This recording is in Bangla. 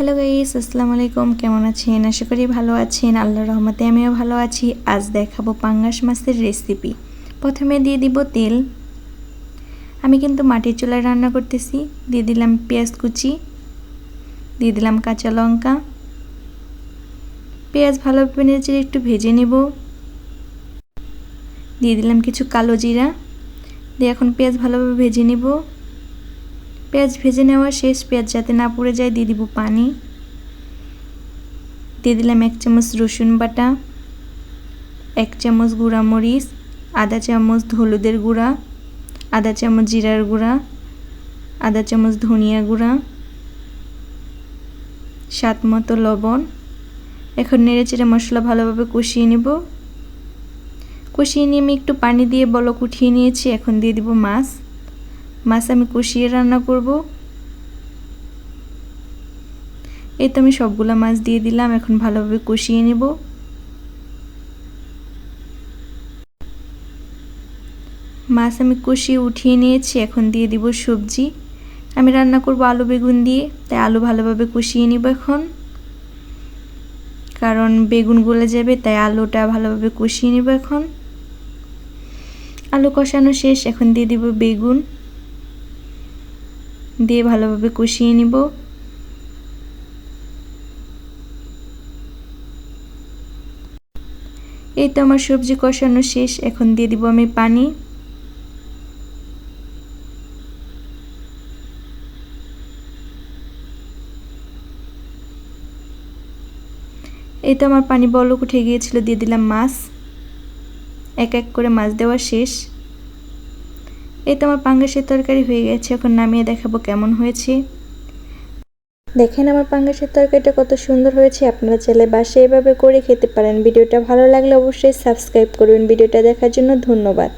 হ্যালো গাইস আসসালামু আলাইকুম। কেমন আছেন? আশা করি ভালো আছেন। আল্লাহর রহমতে আমিও ভালো আছি। আজ দেখাবো পাঙ্গাস মাছের রেসিপি প্রথমে দিয়ে দিব তেল। আমি কিন্তু মাটির চুলায় রান্না করতেছি। দিয়ে দিলাম পেঁয়াজ কুচি। দিয়ে দিলাম কাঁচা লঙ্কা। পেঁয়াজ ভালোভাবে নেড়ে একটু ভেজে নেব। দিয়ে দিলাম কিছু কালো জিরা। দিয়ে এখন পেঁয়াজ ভালোভাবে ভেজে নেব। পেঁয়াজ ভেজে নেওয়া শেষ, পেঁয়াজ যাতে না পুড়ে যায়, দিয়ে দিব পানি। দিয়ে দিলাম এক চামচ রসুন বাটা, এক চামচ গুঁড়া মরিচ আধা চামচ হলুদের গুঁড়া, আধা চামচ জিরার গুঁড়া, আধা চামচ ধনিয়া গুঁড়া, স্বাদ মতো লবণ। এখন নেড়ে চেড়ে মশলা ভালোভাবে কষিয়ে নেব। কষিয়ে নিয়ে আমি একটু পানি দিয়ে বলক উঠিয়ে নিয়েছি, এখন দিয়ে দিব মাছ। মাছ আমি কষিয়ে রান্না করব। এই তো আমি সবগুলো মাছ দিয়ে দিলাম, এখন ভালোভাবে কষিয়ে নেব। মাছ আমি কষিয়ে উঠিয়ে নিয়েছি, এখন দিয়ে দিব সবজি। আমি রান্না করব আলু বেগুন দিয়ে, তাই আলু ভালোভাবে কষিয়ে নিব এখন। কারণ বেগুন গলে যাবে, তাই আলুটা ভালোভাবে কষিয়ে নিব এখন। আলু কষানো শেষ, এখন দিয়ে দিব বেগুন। দিয়ে ভালোভাবে কষিয়ে নিব। এই তো আমার সবজি কষানো শেষ, এখন দিয়ে দিব আমি পানি। এই তো আমার পানি বলক উঠে গিয়েছিল, দিয়ে দিলাম মাছ। এক এক করে মাছ দেওয়া শেষ। এই তো আমার পাঙ্গাসের তরকারি হয়ে গেছে, এখন নামিয়ে দেখাবো কেমন হয়েছে। দেখেন আমার পাঙ্গাসের তরকারিটা কত সুন্দর হয়েছে, আপনারা চাইলে বাসে এভাবে করে খেতে পারেন। ভিডিওটা ভালো লাগলে অবশ্যই সাবস্ক্রাইব করবেন। ভিডিওটা দেখার জন্য ধন্যবাদ।